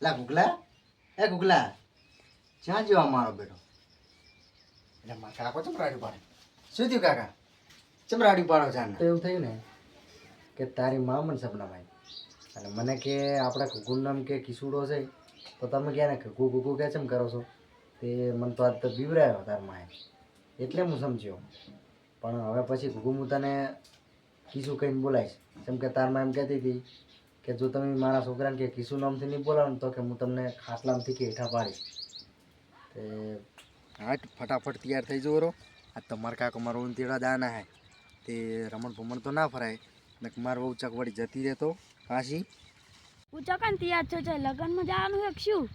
લા ગુગલા? એ ગુગલા, જ્યાં જેવા મારો બેટો એટલે મારા કાકો ચમ રાડ્યું પાડે? શું થયું કાકા? ચમ રાડ્યું પાડો જાણ તો એવું થયું ને કે તારી મા મને સપનામાં આવી. અને મને કે આપણા કુકુર નામ કે કિસુડો છે. તો તમે ક્યાં ને કુકુ કુકુ કે ચમ કરો છો? તે મને તો આજ તો બીવરાયો તાર માએ. એટલે હું સમજ્યો. પણ હવે પછી કુકુ હું તને કીશું કહીને બોલાવીશ. જેમ કે તારમાં એમ કહેતી હતી કે જો તમે મારા છોકરાને કે કિશુ નામથી નહીં બોલાવો તો કે હું તમને ખાટલામાંથી કે હેઠા પાડીશ. તે હાટ ફટાફટ તૈયાર થઈ જવો રો આ તમારા કાકો મારો તેડા દાના હે. તે રમણ ભમણ તો ના ફરાય ને મારો બહુ ચક વળી જતી રહેતો. કાશી પૂછો કાન તૈયાર છો છે લગ્નમાં જવાનું હે શું?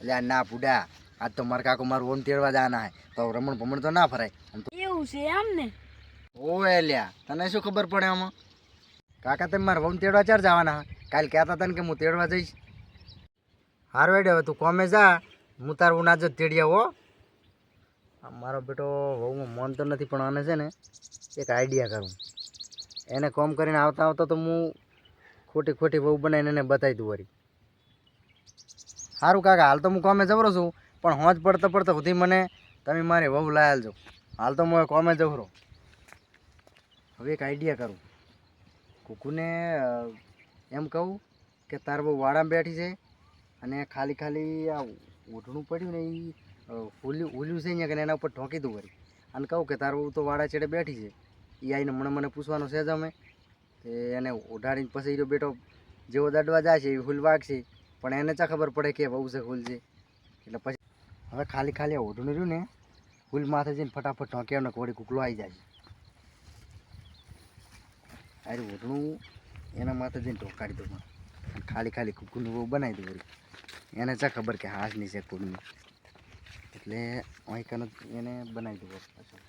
એટલે આ ના બુડા આજ તો મારા કાકો મારું ઓન તેડવા જાના હે. તો રમણ ભમણ તો ના ફરાય. એવું છે એમ ને ઓ લ્યા તને શું ખબર પડે આમાં? કાકા, તમે મારા વહુ તેડવા ચાર જવાના? કાલ કહેતા હતા ને કે હું તેડવા જઈશ. હાર વેડે હવે, તું કોમે જા. હું તાર ઉના જ તેડ્યા હો. મારો બેટો વહુમાં મન તો નથી, પણ આને છે ને એક આઈડિયા કરું. એને કોમ કરીને આવતા આવતા તો હું ખોટી ખોટી વહુ બનાવીને એને બતાવી દઉં વરી સારું કાકા, હાલ તો હું કોમે જવરો છું, પણ હોંજ પડતા પડતા સુધી મને તમે મારી વહુ લાયેલ આલજો હાલ તો હું કોમે જવરો. હવે એક આઈડિયા કરું. કુકુને એમ કહું કે તાર બહુ વાડામાં બેઠી છે અને ખાલી ખાલી આ ઓઢણું પડ્યું ને એ ઉલ્યું ઉલ્યું છે અહીંયા કે એના ઉપર ઠોકી દઉં વળી. અને કહું કે તાર બહુ તો વાડા છેડે બેઠી છે. એ આવીને મને મને પૂછવાનું છે જ અમે. તે એને ઓઢાડીને પછી જો બેટો જેવો દડવા જાય છે એ ફૂલ વાગશે પણ એને ચા ખબર પડે કે બહુ છે હુલ છે એટલે પછી હવે ખાલી ખાલી આ ઓઢણું રહ્યું ને ફૂલ માથે જઈને ફટાફટ ઠોક્યા ને કોડી કુકલો આવી જાય છે. અરે ઓઢણું. એના માથે જઈને ઢોકાડી દઉં. અને ખાલી ખાલી કુકુરનું બહુ બનાવી દઉં વળી. એને ચા ખબર કે હાસની છે કુકુરની એટલે અહીં જ એને બનાવી દઉં પાછું.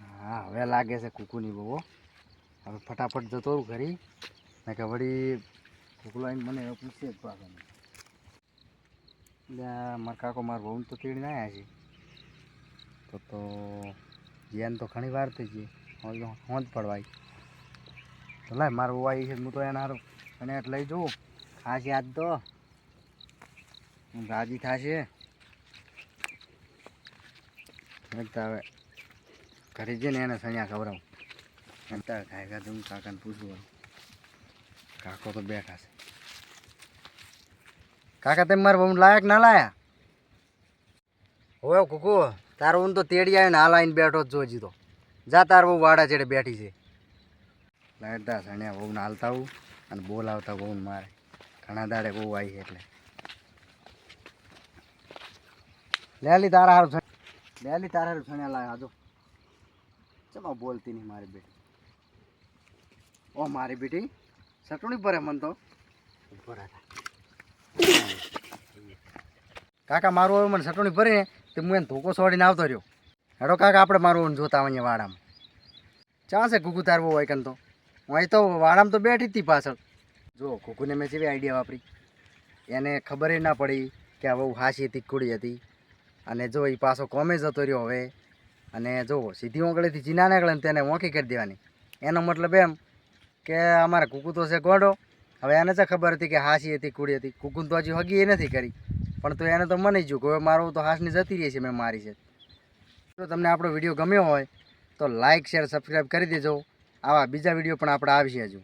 હા, હવે લાગે છે કુકુની બહુ હવે ફટાફટ જતો રહું ઘરી. કે વળી કુકલો આવીને મને પૂછશે જ પાછો એટલે આ મારા કાકો, મારા બહુ તો તેડીને આવ્યા છે. તો તો જેન તો ઘણી વાર થઈ ગઈ. હોંજ પડવાય. તો લાય, મારું આવી છે હું તો એના હારું અને લઈ જઉં. ખાસ યાદ તો. હું રાજી થશે. હવે ઘરે જઈને એને સણ્યા ખવડાવું. તારે ખાય ખાધું કાકાને પૂછવું કાકો તો બેઠા છે. કાકા, તમે મારા બહુ લાયક ના લાયા? હોય કુકુ, તારો હું તો તેડી આવ્યો ને હાલ આવીને બેઠો જ જોજી તો. જા તાર બહુ વાડા ચેડે બેઠી છે. લાડતા સણ્યા બહુ હાલતા હું અને બોલાવતા બહુ મારે. ઘણા દાડે બહુ આવી એટલે. લેલી તારા હારું લેલી તારા હારું છણ્યા લાયા જો ચલો બોલતી નહીં મારી બેટી. ઓ મારી બેટી સટુણી ભરે મન તો. હતા કાકા, મારું આવ્યું મને સટોણી ભરીને તે હું એને ધોકો છોડીને આવતો રહ્યો. હેડો કાકા, આપણે મારું જોતા અહીંયા વાડામાં. ચાલશે ઘૂઘું તારવો હોય કન તો? હું અહીં તો વાડામાં તો બેઠી હતી પાછળ. જો, ઘૂઘુને મેં જેવી આઈડિયા વાપરી. એને ખબર ના પડી કે આ બહુ હાસી હતી, કુડી હતી. અને જો એ પાછો કોમે જતો રહ્યો હવે. અને જો, સીધી ઓગળેથી જીના નીકળે તેને ઓંખી કરી દેવાની. એનો મતલબ એમ કે અમારે કુકુ તો છે ગોડો. હવે એને તો ખબર હતી કે હાસી હતી, કુડી હતી. કુકુન તો હજી હગી એ નથી કરી. પણ તો એને તો મને જ કે હવે મારું તો હાસની જતી રહી છે, મેં મારી છે. જો તમને આપણો વીડિયો ગમ્યો હોય, તો લાઇક શેર સબસ્ક્રાઈબ કરી દેજો. આવા બીજા વીડિયો પણ આપણે આવશે હજુ.